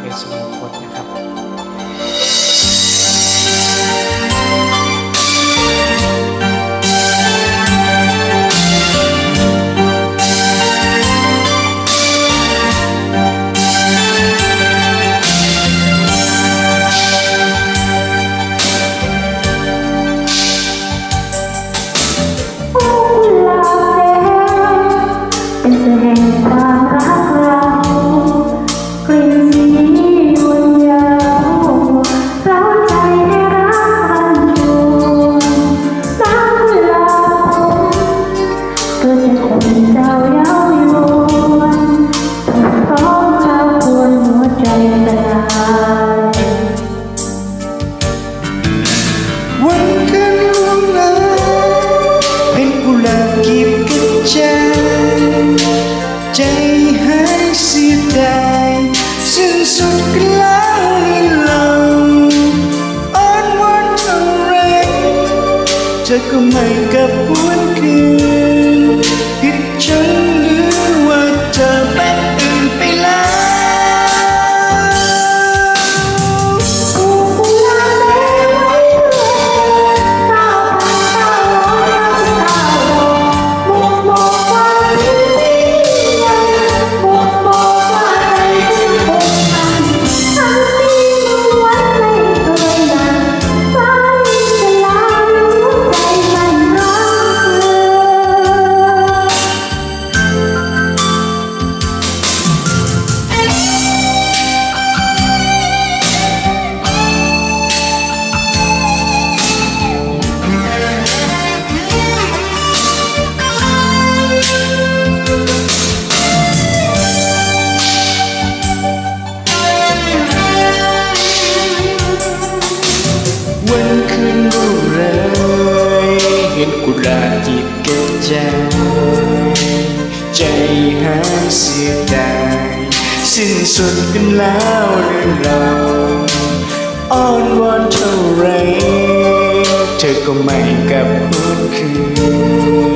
เบสมงคลนะครับ เธอก็ไม่กลับวนคืน กุหลาบจีบกระจใจหายเสียดายสิ้นสุดกันแล้วหรือเราอ้อนวอนเท่าไร เธอก็ไม่กลับหวนคืน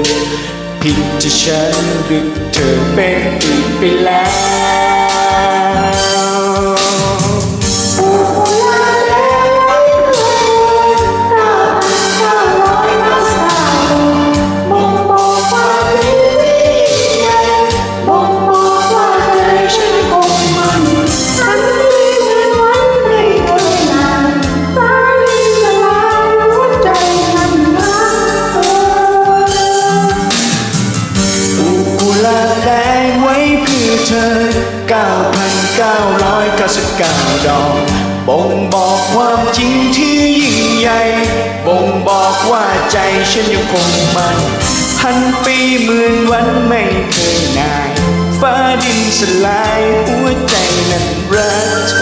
ผิดที่ฉันหรือเธอเป็นอื่นไปแล้ว เพื่อเธอ 9,999 ดอกบ่งบอกความจริงที่ยิ่งใหญ่บ่งบอกว่าใจฉันยังคงมันพันปีหมื่นวันไม่เคยนาย ฟ้าดินสลายหัวใจนั้นรักเธอ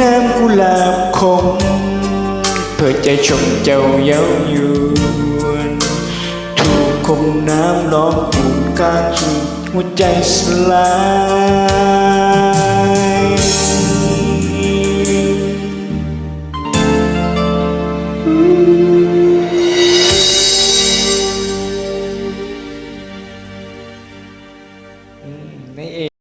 น้ำกุหลาบคมเพื่อใจชมเจ้าเย้ายวนถูกคมน้ำล้อมปูนกาจุดหัวใจสลาย